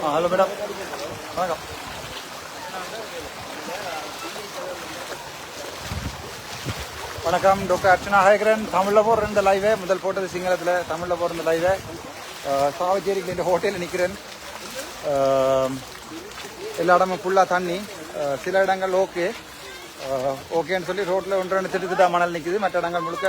ஆ hello madam வணக்கம் வணக்கம் doctor Archana ஹேகரன் தமிழில் போடுற இந்த லைவே முதல் போட்டது சிங்களத்தில் தமிழில் போடுற இந்த லைவே சாவச்சேரிக்கு இந்த ஹோட்டலில் நிற்கிறேன் எல்லா இடமும் ஃபுல்லாக தண்ணி சில இடங்கள் ஓகே ஓகேன்னு சொல்லி ரோட்டில் ஒன்று ரெண்டு திட்டு திட்டா மணல் நிற்குது மற்ற இடங்கள் முழுக்க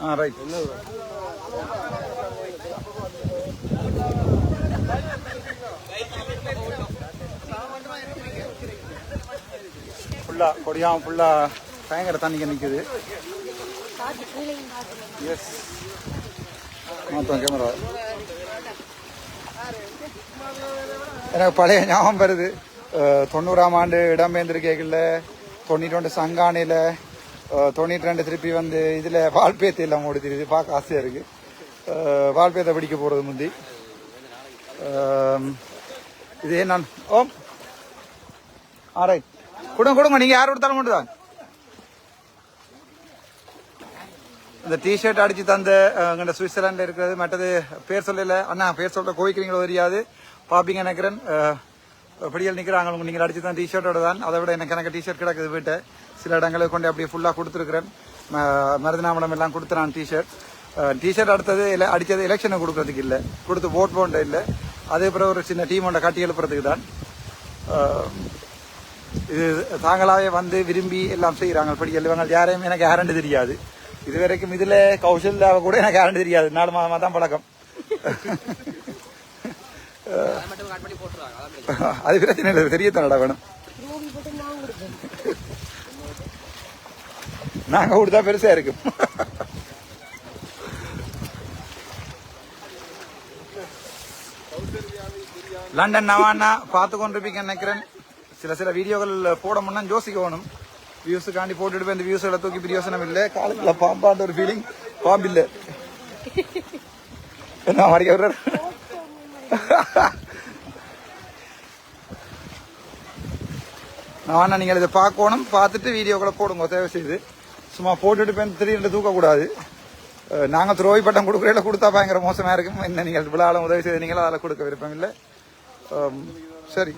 ஆ ரைட் ஃபுல்லாக கொடியாம ஃபுல்லாக பயங்கர தண்ணிக்கு நிற்குது எஸ் மாத்தம் கேமரா எனக்கு பழைய ஞாபகம் வருது. தொண்ணூறாம் ஆண்டு இடம்பெயர்ந்திருக்கைகளில் தொண்ணூற்றி ரெண்டு சங்கானியில் தொண்ணூற்றி ரெண்டு திருப்பி வந்து இதில் வால்பேத்தை எல்லாம் ஓடுத்திருது பார்க்க ஆசையாக இருக்குது வால்பேத்தை பிடிக்க போகிறது முந்தி. இது இதே நான் ஓம். ஆ ரைட் கொடுங்க கொடுங்க. நீங்கள் யார் கொடுத்தாலும் கொண்டு தான் இந்த டிஷர்ட் அடித்து தந்த எங்கள்கிட்ட சுவிட்சர்லாண்டில் இருக்கிறது மற்றது பேர் சொல்லல. அண்ணா பேர் சொல்கிற கோவிக்கிறீங்களோ தெரியாது. பார்ப்பீங்க நினைக்கிறேன் படியல் நிற்கிறாங்க உங்களுக்கு நீங்கள் அடிச்சு தான் டிஷர்ட்டோட தான் அதை விட எனக்கு எனக்கு டிஷர்ட் கிடக்குது வீட்டை. சில இடங்களை கொண்டு அப்படியே ஃபுல்லாக கொடுத்துருக்குறேன். மருதநாமடம் எல்லாம் கொடுத்துறான் டிஷர்ட் டிஷர்ட் அடுத்தது இல்லை அடித்தது எலெக்ஷனை கொடுக்குறதுக்கு இல்லை. கொடுத்து ஓட் போன்ற இல்லை. அதே பிறகு ஒரு சின்ன டீம் ஒன்றை கட்டி எழுப்புறதுக்கு தான். இது தாங்களாகவே வந்து விரும்பி எல்லாம் செய்கிறாங்க படி எழுவாங்க யாரையும் எனக்கு யாருன்னு தெரியாது. இது வரைக்கும் இதில் கௌசல்யாவை கூட எனக்கு யாருன்னு தெரியாது. நாலு மாதமாக தான் பழக்கம். அது பிரச்சனை இல்லை தெரிய தரடா வேணும். நாங்க கொடுத்தா பெருசா இருக்கும் லண்டன் நவானா பார்த்து கொண்டிருப்பீங்க நினைக்கிறேன். சில சில வீடியோக்கள் போட முன்னா யோசிக்கணும் வியூஸுக்காண்டி போட்டுட்டு போய் வியூஸ் எல்லாம் தூக்கி பிரியோசனம் இல்லை. காலத்துல பாம்பான்ற ஒரு ஃபீலிங் பாம்பு இல்லை. என்ன மாதிரி வர்றாரு நான் நீங்கள் இதை பார்க்கணும். பார்த்துட்டு வீடியோக்களை போடுங்க. தேவை செய்து சும்மா போட்டுட்டு போய் திடீர்னு தூக்கக்கூடாது. நாங்கள் துரோவி பட்டம் கொடுக்குறதில் கொடுத்தா பயங்கர மோசமாக இருக்கும். என்ன நீங்கள் விழாலும் உதவி செய்து நீங்களும் அதில் கொடுக்க விருப்பம் இல்லை. சரி.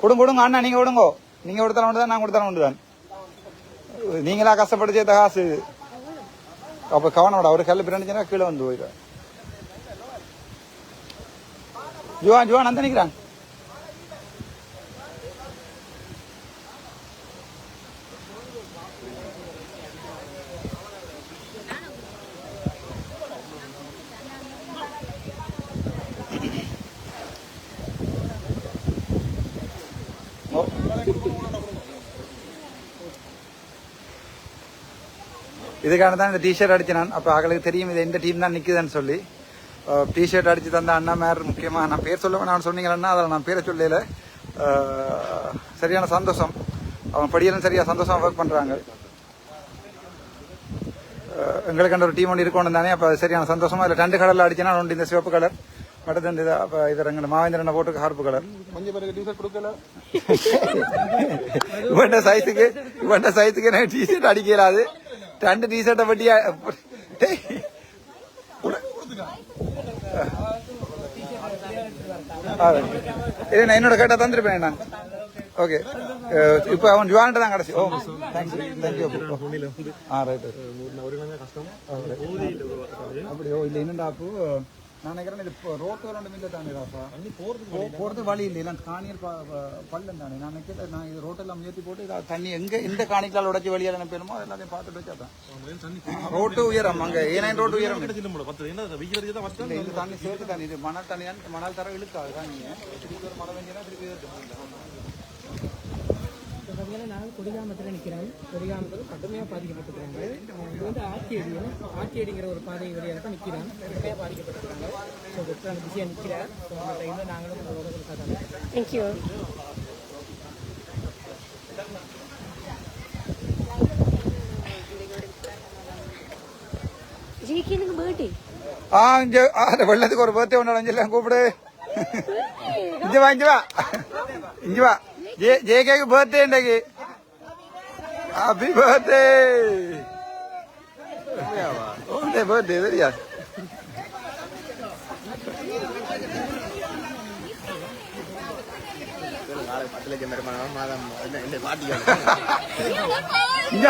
கொடுங்க கொடுங்க அண்ணா நீங்கள் கொடுங்கோ. நீங்கள் கொடுத்தாலும் ஒன்று தான் நான் கொடுத்தாலும் ஒன்று தான் நீங்களா கஷ்டப்பட்டு சேர்த்த காசு அப்ப கவனம் அவர் கல்லு பிறந்துச்சுன்னா கீழே வந்து போயிடுவேன் ஜுவான் ஜுவான் அந்த நிக்கிறான் இதுக்காக தான் இந்த டிஷர்ட் அடிச்சு நான். அப்போ அவங்களுக்கு தெரியும் இது எந்த டீம் தான் நிற்குதுன்னு சொல்லி. டிஷர்ட் அடிச்சு தந்த அண்ணா மேர் முக்கியமாக நான் பேர் சொல்ல நான் சொன்னீங்கன்னா அதில் நான் பேரை சொல்லல. சரியான சந்தோஷம். அவன் படியெல்லாம் சரியா சந்தோஷமா ஒர்க் பண்ணுறாங்க எங்களுக்கு அந்த ஒரு டீம் ஒன்று இருக்கணும் தானே அப்போ அது சரியான சந்தோஷமா இல்லை ரெண்டு கலரில் அடிச்சுனா ஒன்று இந்த சிவப்பு கலர் மற்றது இந்த அப்போ இது ரெண்டு மாவேந்திரனை போட்டு ஹார்ப்பு கலர் கொஞ்சம் பேருக்கு டீசர்ட் கொடுக்கல. இவன்ட சைஸுக்கு இவன்ட சைஸுக்கு எனக்கு டிஷர்ட் அடிக்க உட- ஆ, இது நான் என்னோட கேட்டா தந்துருப்பேன் நான் ஓகே இப்போ அவன் ஜுவான்ட்டு தான் கடைசி ஓ தேங்க்யூ தேங்க்யூ ஆ ரைட் அப்படியோ இல்லை என்னடா அப்போ நான் நினைக்கிறேன் இது ரோட்டு ரெண்டு மில்ல தானே ராப்பா போ- போறது வழி இல்லை ப- ப- பள்ளம் தானே. நான் நினைக்கிறேன் நான் இது ரோட்டெல்லாம் முயற்சி போட்டு இதா தண்ணி எங்க எந்த காணிக்கால் உடைச்சி வழியால் அனுப்பணுமோ அது எல்லாத்தையும் பார்த்துட்டு வச்சாதான் ரோட்டு உயரம் அங்க ஏனையும் ரோட்டு உயரம். இல்லை இது தண்ணி சேர்த்து தண்ணி. இது மணல் தண்ணி மணல் தர இழுக்காது. தான் நீங்க திருப்பி ஒரு மழை திருப்பி பார்த்தீங்கன்னா நாங்கள் கொடிகாமத்தில் நிற்கிறோம் கொடிகாமத்தில் கடுமையாக பாதிக்கப்பட்டிருக்கிறாங்க. இது வந்து ஆர்டிஐடி ஆர்டிஐடிங்கிற ஒரு பாதை வழியாக தான் நிற்கிறோம் கடுமையாக பாதிக்கப்பட்டிருக்காங்க. ஸோ அந்த பிஸியாக நிற்கிறார். ஸோ அந்த டைமில் நாங்களும் உங்களோட கொடுத்தாங்க பர்த்டே ஆ இங்க வெள்ளத்துக்கு ஒரு பர்த்டே ஒன்று அடைஞ்சல கூப்பிடு. இங்க வா இங்க வா. இங்க வா. ஜேகேக்கு பர்த்டே இன்றைக்கு ஹாப்பி பர்த்டே ஓண்டே பர்த்டே சரியா பத்து லட்சம் வருமானம் மாதம் இந்த பாட்டிகள் இங்க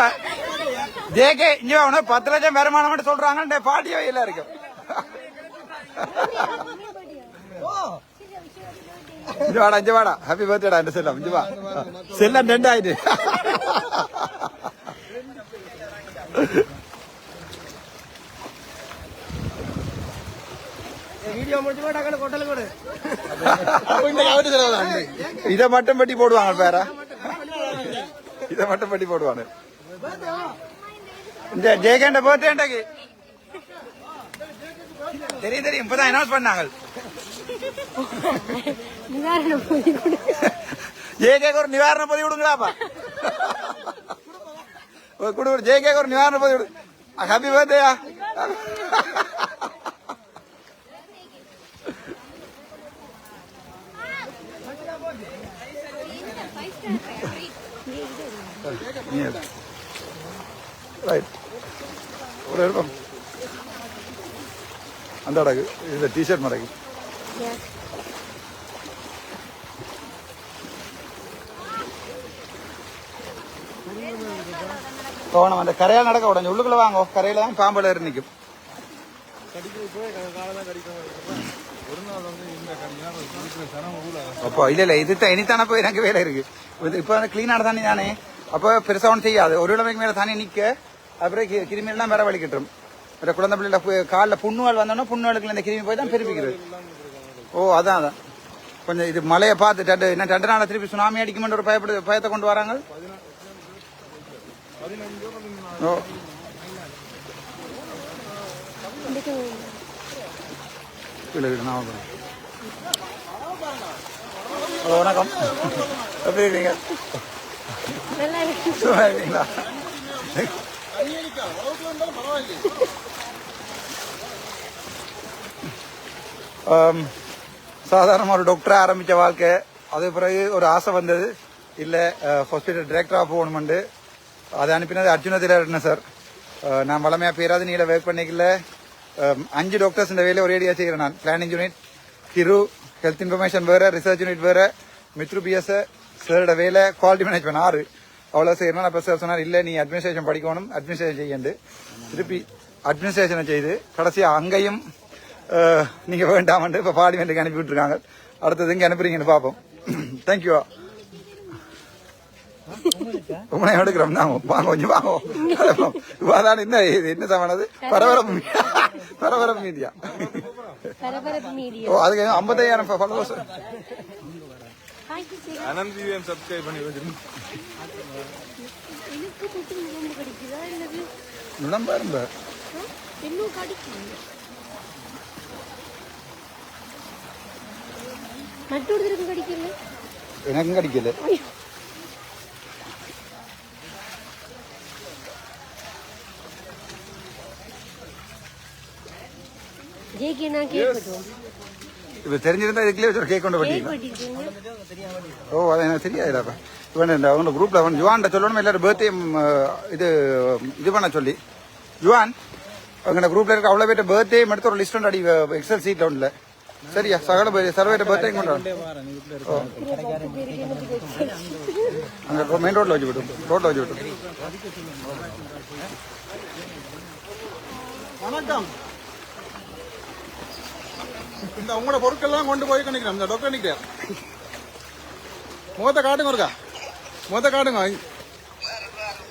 ஜேகே இங்க உனக்கு பத்து லட்சம் வருமானம் மட்டும் சொல்றாங்க இந்த பாட்டி வகையில இருக்கும் இங்க வாடா இங்க வாடா ஹாப்பி பர்த்டேடா இந்த செல்லம் இங்க வா செல்லம் ரெண்டு ஆயிட்டு வீடியோ முடிச்சு போட்டாங்க கொட்டல கொடு இந்த கவட்டு செலவு தான் இதை மட்டும் பட்டி போடுவாங்க பேரா இதை மட்டும் பட்டி போடுவாங்க இந்த ஜெயகண்ட பர்த்டே இன்றைக்கு தெரியும் தெரியும் இப்பதான் அனௌன்ஸ் பண்ணாங்க ஜேகேக்கு ஒரு நிவாரண பதிவு விடுங்களாப்பா ஒரு குடு ஒரு ஜேகேக்கு ஒரு நிவாரண பதிவு விடு ஹாப்பி பர்த்டேயா ரைட் ஒரு இருக்கும் அந்த அடகு இந்த டிஷர்ட் மடகு கவனம் அந்த கரையால் நடக்க உடஞ்சு உள்ளுக்குள்ள வாங்க. கரையில தான் பாம்புல ஏறி நிற்கும் அப்போ இல்ல இல்ல. இது இனித்தானே போய் எனக்கு வேலை இருக்கு. இது இப்போ வந்து கிளீனான தண்ணி தானே. அப்போ பெருசா ஒன்றும் செய்யாது. ஒரு இளமைக்கு மேல தண்ணி நிக்க அப்புறம் கி- கிருமி எல்லாம் வேற வலிக்கட்டும் இந்த குழந்தை பிள்ளைல காலில் புண்ணுவால் வந்தோன்னா புண்ணுவாளுக்கு இந்த கிருமி போய் தான் பெருப்பிக்கிறது. ஓ அதான் அதான். கொஞ்சம் இது மழையை பார்த்து ரெண்டு என்ன ரெண்டு நாள் திருப்பி சுனாமி அடிக்குமென்ற ஒரு பயப்படு பயத்தை கொண்டு வராங்க. ஓ. இல்லை இல்லை நான் ஹலோ வணக்கம். எப்படி இருக்கீங்க? சும்மா இருக்கீங்களா? சாதாரணமாக ஒரு டாக்டராக ஆரம்பித்த வாழ்க்கை. அது பிறகு ஒரு ஆசை வந்தது. இல்லை ஹாஸ்பிட்டல் டிரெக்டரா போகணுமெண்டு அதை அனுப்பினது அர்ஜுன திலரட்ன சார். நான் வளமையா பேராது நீல ஒர்க் பண்ணிக்கல அஞ்சு டாக்டர்ஸ் இந்த வேலையை ஒரேடியா செய்கிறேன் நான். பிளானிங் யூனிட் திரு ஹெல்த் இன்ஃபர்மேஷன் வேற ரிசர்ச் யூனிட் வேற மித்ரு பிஎஸ் சாரோட வேலை குவாலிட்டி மேனேஜ்மெண்ட் ஆறு. அவ்வளோ செய்யணும் அப்போ சார் சொன்னார் இல்லை நீ அட்மினிஸ்ட்ரேஷன் படிக்கணும் அட்மினிஸ்ட்ரேஷன் செய்யண்டு. திருப்பி அட்மினிஸ்ட்ரேஷனை செய்து கடைசியாக அங்கேயும் நீங்கள் நீங்க வேண்டாமன்ட்டு இப்போ பார்லிமெண்ட்டுக்கு அனுப்பி விட்டுருக்காங்க அடுத்தது இங்கே அனுப்புறீங்கன்னு பார்ப்போம் தேங்க்யூ உங்களை எடுக்கிறோம். நாங்க வாங்க கொஞ்சம் வாங்க. அதான் என்ன இது? என்ன சமானது பரபரப்பு மீடியா பரபரப்பு மீடியா ஓ அதுக்கு ஐம்பத்தையாயிரம் ஃபாலோவர்ஸ் அனந்த் விஎம் சப்ஸ்கிரைப் பண்ணி கிடைக்குதா இல்லது நம்பர் இன்னும் மற்றொருத்தருக்கும் கிடைக்கல? எனக்கும் கிடைக்கல. ஜேகே நான் கேட்கட்டும் இப்ப தெரிஞ்சிருந்தா இதுக்குள்ளே வச்சு கேக் கொண்டு கேக் வட்டீங்க வெட்டிருக்கீங்க ஓ அது எனக்கு தெரியாதுடாப்பா இவன் இந்த அவங்க குரூப்ல அவன் ஜுவான்கிட்ட சொல்லணும் எல்லாரும் பர்த்டே இது இது பண்ண சொல்லி ஜுவான் அவங்க குரூப்ல இருக்க அவ்வளோ பேர்ட்ட பர்த்டே எடுத்து ஒரு லிஸ்ட் ஒன்று அடி எக்ஸல் சீட்ல ஒன்றுல சரியா சகல சர்வேட்ட பர்த்டே கொண்டு அங்க மெயின் வச்சு வச்சு வணக்கம் இந்த உங்களோட பொருட்கள்லாம் கொண்டு போய் நிக்கிறேன் இந்த டொக்க நிக்கிறேன் முகத்தை காட்டுங்க ஒருக்கா முகத்தை காட்டுங்க.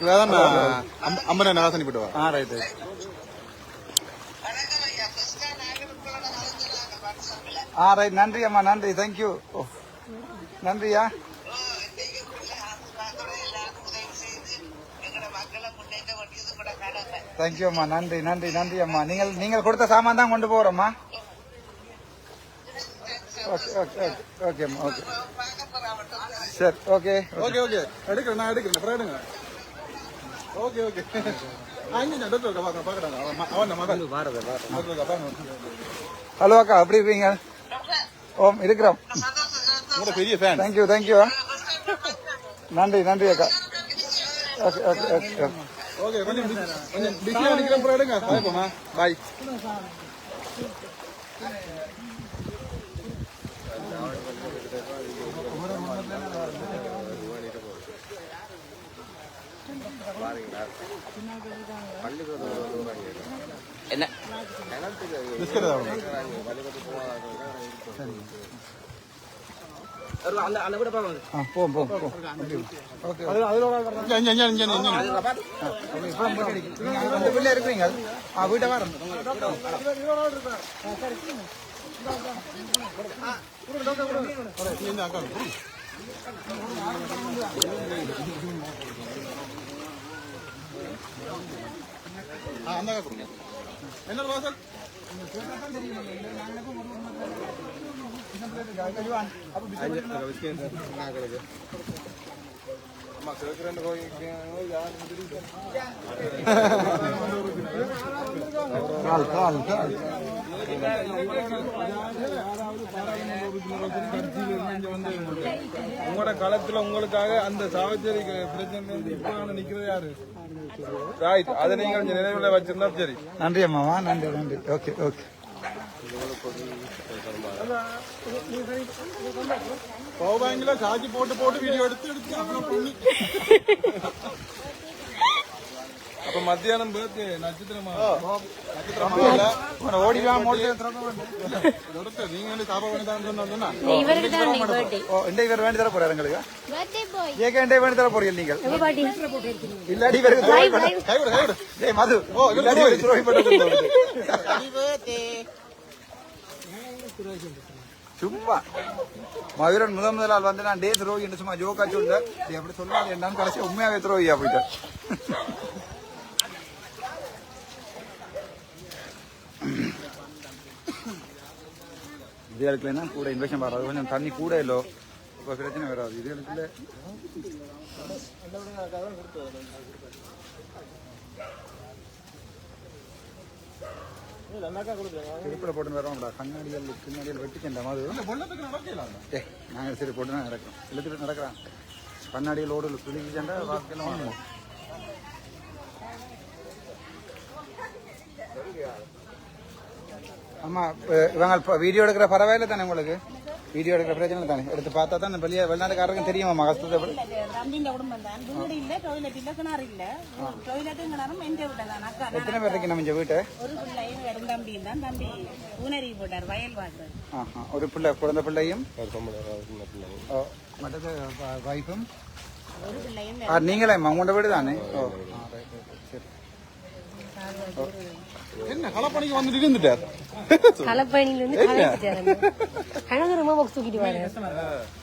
இதான் அம்மனை நகாசனி போட்டு வா. ஆ ரைட் ஆ ரைட் நன்றி அம்மா நன்றி. தேங்க்யூ ஓ நன்றியா? தேங்க்யூ அம்மா. நன்றி நன்றி நன்றி அம்மா. நீங்கள் நீங்கள் கொடுத்த சாமான் தான் கொண்டு போகிறோம்மா ஓகே ஓகே ஓகே ஓகே அம்மா ஓகே சரி ஓகே ஓகே ஓகே எடுக்கிறேன் நான் எடுக்கிறேன் அப்புறம் எடுங்க ஓகே ஓகே ஹலோ அக்கா எப்படி இருக்கீங்க ஓம் இருக்கிறோம் பெரிய ஃபேன் தேங்க்யூ தேங்க்யூ நன்றி நன்றி அக்கா okay okay okay okay okay கொஞ்சம் கொஞ்சம் எடுங்க பாய் பிஸ்கட் தான் ஆ போம் போம் போம் ஓகே அஞ்சு அஞ்சு அஞ்சு அஞ்சு அந்த பிள்ளை இருக்கிறீங்க ஆ வீட்டை வரேன் இந்த அக்கா ஆ அந்த அக்கா கொடுங்க என்ன வாசல் கால் கால் கால் உங்களோட களத்துல உங்களுக்காக அந்த சாவச்சேரி பிரச்சனை இப்ப நிக்கிறது யாரு? ரைட் அதை நீங்க கொஞ்சம் நினைவுல வச்சிருந்தா சரி. நன்றி அம்மாவா? நன்றி நன்றி. Okay okay. பவர் பேங்க்ல சார்ஜ் போட்டு போட்டு வீடியோ எடுத்து எடுத்து அப்புறம் பண்ணி அப்ப மத்தியானம் பேர்த்து நட்சத்திரமா நட்சத்திரமா இல்ல உன ஓடிலாம் மோடி எடுத்து நீங்க வந்து சாப்பிட வேண்டியதான் சொன்னா இவருக்கு தான் இன்னைக்கு பர்த்டே ஓ இந்த இவர் வேண்டி தர போறாரு பர்த்டே பாய் ஏக வேண்டி தர போறீங்க பாட்டி இல்லாடி இவருக்கு துரோகி பண்ண கைவிடு கைவிடு டேய் மது இல்லாடி இவருக்கு துரோகி பண்ண சும்மா மதுரன் முதல் முதலால் வந்து நான் டே துரோகி என்று சும்மா ஜோக்கா சொல்ல நீ அப்படி சொல்லாது என்னன்னு கடைசி உண்மையாவே துரோகியா போயிட்டேன் இதுகளுக்குல கூட இன்வெஸ்ட் வராது கொஞ்சம் தண்ணி கூட இல்லோ இப்போ பிரச்சனை வராது இதுகளுக்குள்ள திருப்பில் போட்டு வரோம்டா கண்ணாடிகள் பின்னாடிகள் வெட்டிச்சேன் மாதிரி ஏ நாங்கள் சரி போட்டு தான் நடக்கிறோம். இழுத்துட்டு நடக்கிறான். கண்ணாடியில் ஓடு குளிக்கிச்சேன்டா வாக்கெல்லாம் வாங்குவோம் ஆமா அஹ் இவங்க வீடியோ எடுக்கிற பரவாயில்ல தானே உங்களுக்கு? வீடியோ எடுக்கிற பிரச்சனை தானே? எடுத்து பார்த்தா தான் இந்த வெளியே வெளிநாட்டுக்காரருக்கும் தெரியுமா கஷ்டத்தை தம்பிங்க குடும்பம் தான். வீடு இல்ல டொய்லெட் இல்ல கிணறு இல்ல. டொய்லெட்டும் கிணறும் எந்த வீட்டை தான். அக்கா எத்தனை பேர் இருக்கு நம்ம இந்த வீட்டை? ஒரு பிள்ளையும் வெறும் தம்பியும் தான். தம்பி ஊனரி போட்டார் வயல் வாக்குறாரு ஒரு பிள்ளை குழந்தை பிள்ளையும்? மற்றது வைஃபும் நீங்களே உங்களோட வீடு தானே? என்ன களப்பணிக்கு வந்துட்டு இருந்துட்டார்? களப்பயணில இருந்து ரொம்ப பாக்ஸ் தூக்கிட்டு வாரு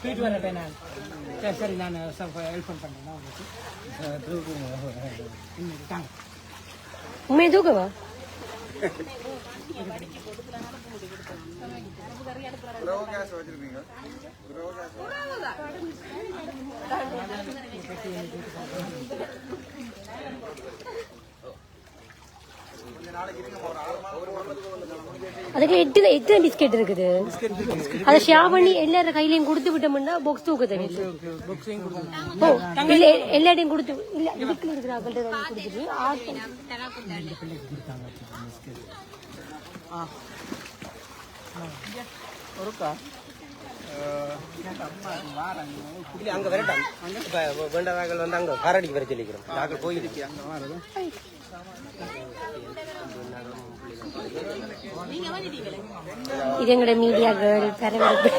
போயிட்டு வரேன் நான் சரி சரி நான் ஹெல்ப் பண்ணுறேன் உங்களுக்கு இன்னைக்கு தாங்க உண்மையை தூக்கவா? வச்சிருக்கீங்க அதுக்கு எட்டு எத்தனை பிஸ்கெட் இருக்குது? அதை ஷேர் பண்ணி எல்லாரும் கையிலையும் கொடுத்து விட்டோம்னா பாக்ஸ் தூக்க தேவையில்லை ஓ இல்ல எல்லாத்தையும் கொடுத்து இல்ல இதுக்குள்ள இருக்கிற கொடுத்துட்டு ஆட்டம் அங்க வரட்டும். இப்ப வந்து அங்க காரடிக்கு வர சொல்லிக்கிறோம். போயிருக்கு இது எங்களோட மீடியாக்கள் பரபரப்பு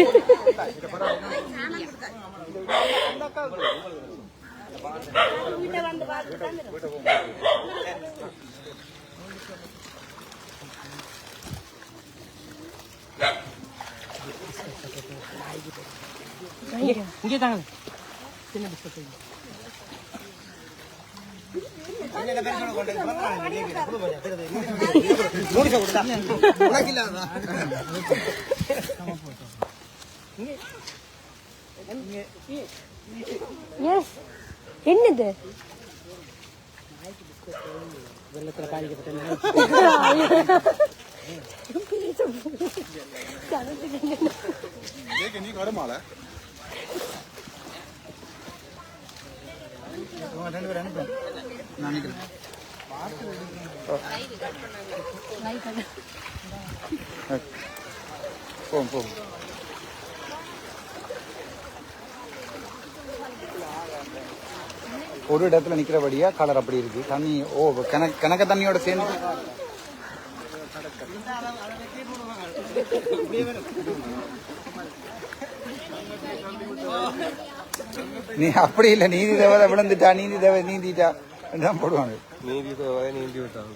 இங்கே தாங்க சின்ன பிஸ்கட் எஸ் என்னது? வெள்ளத்துல பாதிக்கப்பட்ட நீ கருமால ரெண்டு பேரும் அனுப்ப நினைக்கிறேன். போகும் போகும் ஒரு இடத்துல நிக்கிறபடியா கலர் அப்படி இருக்கு. தண்ணி ஓ கணக்க கணக்க தண்ணியோட சேர்ந்து. நீ அப்படி இல்லை. நீதி தேவதை விழுந்துட்டா நீதி தேவதை நீந்திட்டா. தான் போடுவாங்க. நீந்தி நீந்தி விட்டாங்க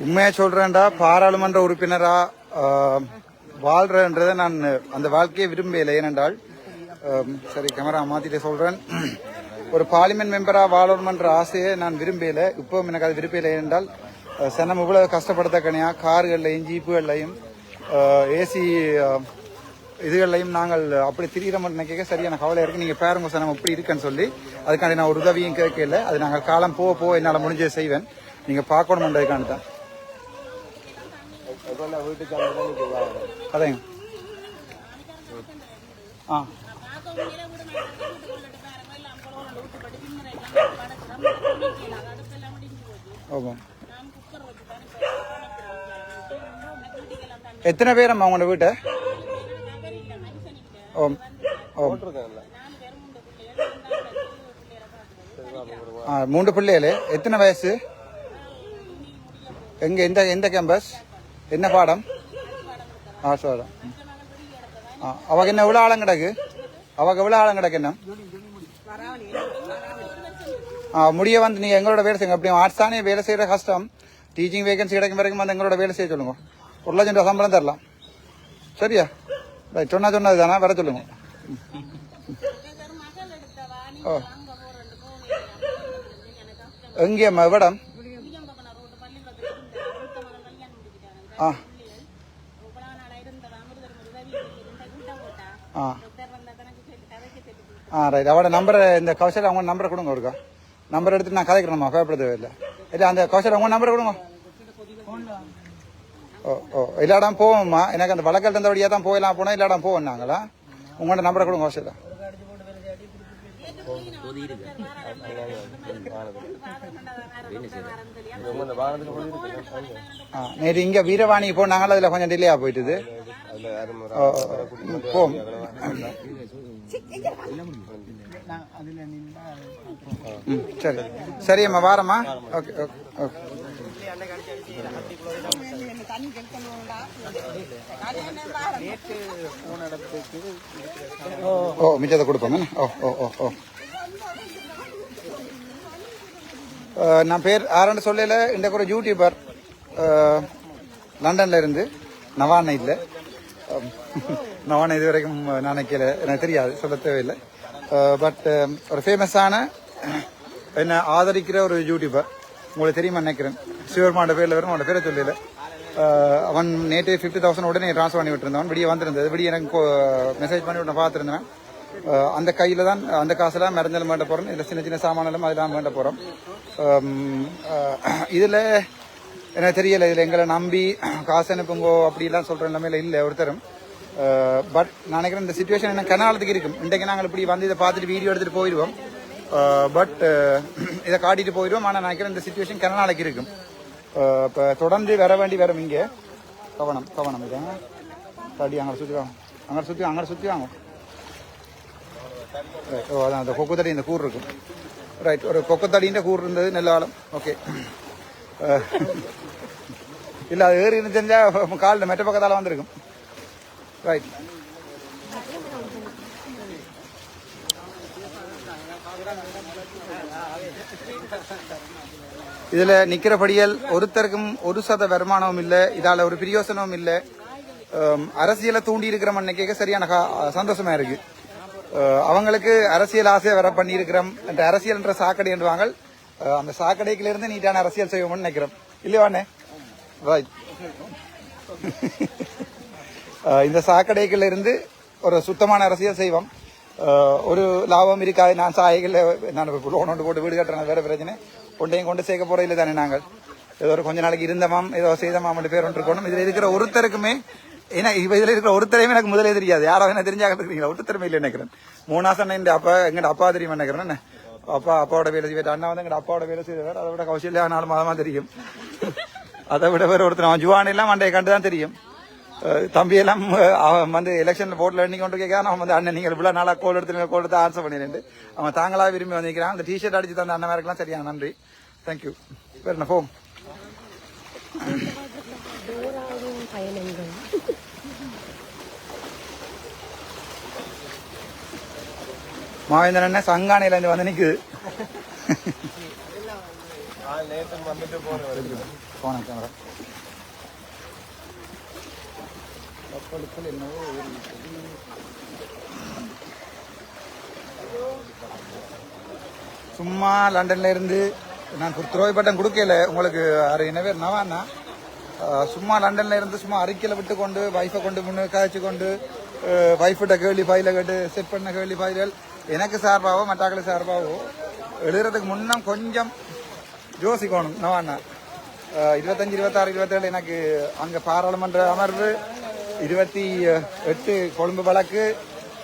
உண்மையா சொல்றேன்டா பாராளுமன்ற உறுப்பினரா வாழ்றேன்றதை நான் அந்த வாழ்க்கையை விரும்பல ஏனென்றால் சரி கேமரா மாத்திட்டு சொல்றேன். ஒரு பார்லிமெண்ட் மெம்பரா வாழணுமன்ற ஆசையை நான் விரும்பல. இப்போ எனக்கு அது விரும்பல அஹ், சனம் இவ்வளவு கஷ்டப்படுத்தக்கனையா கார்கள்லையும் ஜீப்புகள்லையும் ஏசி இதுகள்லையும் நாங்கள் அப்படி திரிகிறோம் நினைக்க சரியான கவலை இருக்கு. நீங்க பாருங்க சனம் எப்படி இருக்குன்னு சொல்லி. அதுக்காண்டி நான் ஒரு உதவியும் கேட்கல. அது நாங்கள் காலம் போக போக என்னால் முடிஞ்சதை செய்வேன். நீங்க பார்க்கணுமன்றதுக்காண்டி தான். அதேங்க ஆ. ஓகே எத்தனை பேர் அம்மா உங்களோட வீட்டை? ஓம் ஓம் ஆ மூன்று பிள்ளைகளே. எத்தனை வயசு? எங்க எந்த எந்த கேம்பஸ் என்ன பாடம்? ஆ சார் ஆ அவங்க என்ன எவ்வளோ ஆழம் கிடக்கு? அவங்க எவ்வளோ ஆழம் கிடக்கு என்ன முடிய வந்து நீங்கள் எங்களோட வேலை செய்யுங்க. அப்படி ஆர்ட்ஸ் தானே வேலை செய்கிற கஷ்டம். டீச்சிங் வேகன்சி கிடைக்கும் வரைக்கும் வந்து எங்களோட வேலை செய்ய சொல்லுங்க. ஒரு லட்சம் ரூபா சம்பளம் தரலாம். சரியா? ரைட் சொன்னா சொன்னது தானே வர சொல்லுங்க. ஓ. எங்கேம்மா இவடம் ஆ. ஆ. ஆ ரைட் அவட நம்பரை இந்த கௌசல் அவங்க நம்பரை கொடுங்க ஒருக்கா. நம்பர் எடுத்து நான் கதைக்கிறேன்மா பயப்பட தேவையில்லை இல்லை. அந்த கௌசல் அவங்க நம்பரை கொடுங்க. ஓ ஓ இல்லாடம் போவோம்மா. எனக்கு அந்த வழக்கல் இருந்த வழியாக தான் போயலாம் போனோம் இல்லாடம் போவோம் நாங்களா? உங்களோட நம்பரை கொடுங்க ஆ நேற்று இங்கே வீரவாணி போனாங்களா? அதில் கொஞ்சம் டிலேயாக போயிட்டுது. அதில் யாரும் ஓ ஓ, போவோம் ம் சரி சரி அம்மா வாரம்மா. ஓகே ஓகே ஓகே ஓ மிச்சத்தை கொடுப்போம். என்ன? ஓ ஓ ஓ ஓ. நான் பேர் ஆரண்டு சொல்லல இந்த ஒரு யூடியூபர் லண்டன்ல இருந்து. நவான இல்லை. நான் இது வரைக்கும் நினைக்கல எனக்கு தெரியாது சொல்ல தேவையில்லை. பட் ஒரு ஃபேமஸான என்னை ஆதரிக்கிற ஒரு யூடியூபர் உங்களுக்கு தெரியுமா நினைக்கிறேன். சிவருமான பேரில் வரும் அவனோட பேரை சொல்லல. அவன் நேற்று ஃபிஃப்டி தௌசண்ட் உடனே ட்ரான்ஸ்ஃபர் பண்ணி விட்டுருந்தான் விடிய வந்திருந்தது. விடிய எனக்கு மெசேஜ் பண்ணி விட்டு பார்த்துருந்தேன் அந்த கையில் தான் அந்த காசெல்லாம் மருந்தெல்லாம் வேண்ட போகிறோம் இல்லை சின்ன சின்ன சாமானெல்லாம் அதெல்லாம் வேண்ட போகிறோம் இதில் எனக்கு தெரியலை இதில் எங்களை நம்பி காசு அனுப்புங்கோ அப்படிலாம் சொல்கிற நிலைமையில இல்லை ஒருத்தரும். Uh, பட் நான் நினைக்கிறேன் இந்த சுச்சுவேஷன் என்ன கனாலத்துக்கு இருக்கும். இன்றைக்கு நாங்கள் இப்படி வந்து இதை பார்த்துட்டு வீடியோ எடுத்துகிட்டு போயிடுவோம் பட் uh, uh, இதை காட்டிட்டு போயிடுவோம் ஆனால் நினைக்கிறேன் இந்த சுச்சுவேஷன் கனநாளைக்கு இருக்கும். இப்போ தொடர்ந்து வர வேண்டி வரும் இங்கே. கவனம் கவனம். இது தடி அங்கே சுற்றி வாங்க. அங்கே சுற்றி அங்கே சுற்றி வாங்க. ரைட் ஓ அதான் அந்த கொக்குத்தடி இந்த கூர் இருக்கும். ரைட் ஒரு கொக்குத்தடின்ற கூர் இருந்தது நல்ல ஆழம் ஓகே இல்லை அது ஏறி இருந்து தெரிஞ்சால் காலில் மெட்ட பக்கத்தால் வந்திருக்கும். ரைட் இதுல நிக்கிறபடியல் ஒருத்தருக்கும் ஒரு சத வருமானமும் இல்லை இதால ஒரு பிரயோசனமும் இல்லை. அரசியலை தூண்டி இருக்கிற கேட்க சரியான சந்தோஷமா இருக்கு. அவங்களுக்கு அரசியல் ஆசையை வர பண்ணியிருக்கிறோம் அந்த அரசியல் என்ற சாக்கடை என்றுவாங்க அந்த சாக்கடைக்குல இருந்து நீட்டான அரசியல் செய்வோம்னு நினைக்கிறோம். இல்லையாண்ணே ரைட் இந்த சாக்கடைகளில் இருந்து ஒரு சுத்தமான அரசியல் செய்வோம். ஒரு லாபம் இருக்காது. நான் சாயகளில் நான் லோன் ஒன்று போட்டு வீடு கட்டுறேன் வேறு பிரச்சனை. ஒன்றையும் கொண்டு சேர்க்க போகிறதில்லை இல்லை தானே நாங்கள். ஏதோ ஒரு கொஞ்ச நாளைக்கு இருந்தமாம் ஏதோ செய்தமாம் பேர் ஒன்று இருக்கணும். இதில் இருக்கிற ஒருத்தருக்குமே ஏன்னா இப்போ இதில் இருக்கிற ஒருத்தரையுமே எனக்கு முதலே தெரியாது. யாரோ என்ன தெரிஞ்சாக இருக்கிறீங்களா ஒருத்தருமே இல்லை நினைக்கிறேன். மூணாசன் என் அப்பா எங்கள்ட அப்பா தெரியும் நினைக்கிறேன். என்ன? அப்பா அப்பாவோட வேலை செய்வார் அண்ணா வந்து எங்கள் அப்பாவோட வேலை செய்வார் அதை விட கௌசல்யா நாலு மாதமா தெரியும். அதை விட வேறு ஒருத்தர் அவன் ஜுவான் எல்லாம் கண்டு தான் தெரியும். அஹ் தம்பி எல்லாம் அஹ், அவன் வந்து எலெக்ஷன்ல போட்ல எண்ணி கொண்டு கேட்க அவன் வந்து அண்ணன் நீங்கள் இவ்வளவு நாளா கோல் எடுத்து கோல் எடுத்து ஆன்சர் பண்ணிட்டு அவன் தாங்களா விரும்பி வந்திருக்கிறான். அந்த டிஷர்ட் அடிச்சு தந்த அண்ணன் சரியா நன்றி. தேங்க்யூ வேற என்ன? போம் பயணங்கள் மாவேந்தன் அண்ணன் சங்கானையில இருந்து வந்து நிக்குது. போன கேமரா கப்பலுக்குள் என்னவோ ஒரு சும்மா லண்டன்ல இருந்து நான் துரோய் பட்டம் கொடுக்கல. உங்களுக்கு அரை என்ன பேர்? நவாண்ணா சும்மா லண்டன்ல இருந்து சும்மா அறிக்கையில் விட்டு கொண்டு வைஃபை கொண்டு முன்னு காய்ச்சி கொண்டு வைஃபிட்ட கேள்வி ஃபைல கேட்டு செட் பண்ண கேள்வி ஃபைல்கள் எனக்கு சார்பாவோ மற்றாக்களுக்கு சார்பாவோ எழுதுறதுக்கு முன்னம் கொஞ்சம் யோசிக்கணும். நவாண்ணா இருபத்தஞ்சு இருபத்தாறு இருபத்தேழு எனக்கு அங்கே பாராளுமன்ற அமர்வு இருபத்தி எட்டு கொழும்பு வழக்கு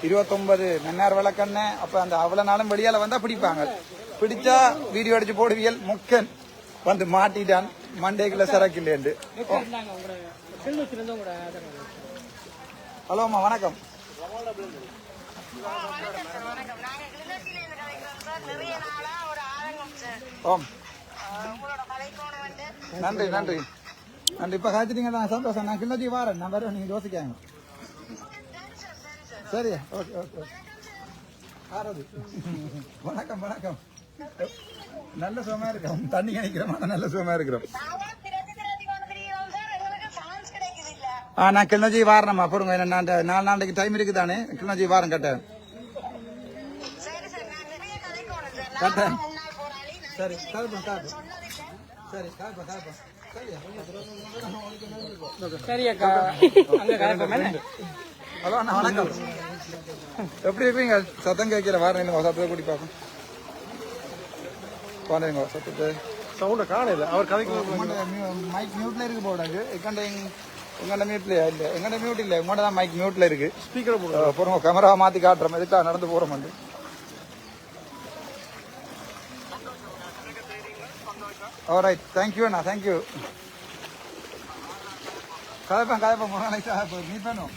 இருபத்தொன்பது மன்னார் வழக்கண்ண. அப்ப அந்த அவ்வளவு நாளும் வெளியால வந்தா பிடிப்பாங்க. பிடிச்சா வீடியோ அடிச்சு போடுவியல். முக்கன் வந்து மாட்டிட்டான். மண்டேக்குள்ள சரக்கு இல்லையண்டு ஹலோ அம்மா வணக்கம். ஓம். நன்றி நன்றி. நன்றி காய்ச்சிட்டீங்க நான் சந்தோஷம். நான் கிண்ணத்தி வாரேன். நான் வரேன் நீங்க யோசிக்காங்க சரி ஓகே ஓகே. ஆறது வணக்கம் வணக்கம். நல்ல சுகமா இருக்கோம் தண்ணி கிடைக்கிறோம் நல்ல சுகமா இருக்கிறோம். ஆ நான் கிளஞ்சி வாரேன்மா. பொறுங்க என்ன நாலு நாளைக்கு டைம் இருக்குதானே? கிளஞ்சி வாரம் கட்டேன் கட்டேன் சரி காய்ப்போம் காய்ப்போம் சரி காய்ப்போம் காய்ப்போம் சரி அக்கா அங்க கலப்பமே ஹலோ அண்ணா வணக்கம். எப்படி இருக்கீங்க? சத்தம் கேட்கல. வாரம் இல்லைங்க சத்தத்தை கூட்டி பார்ப்போம். பாருங்க சத்தத்தை சவுண்ட காணல. அவர் கதைக்கு மைக் மியூட்ல இருக்கு போடாது எங்கண்ட எங்கண்ட மியூட்ல இல்ல. எங்கண்ட மியூட் இல்ல. உங்கள்ட தான் மைக் மியூட்ல இருக்கு. ஸ்பீக்கர் போடு அஹ் போறோம் கேமரா மாத்தி காட்டுறோம். எதுக்காக நடந்து போறோம் வந்து? ஆல்ரைட் தேங்க்யூ அண்ணா தேங்க்யூ கதைப்பேன் கதைப்பேன் மூணு நாளைக்கு மீட் பண்ணுவோம்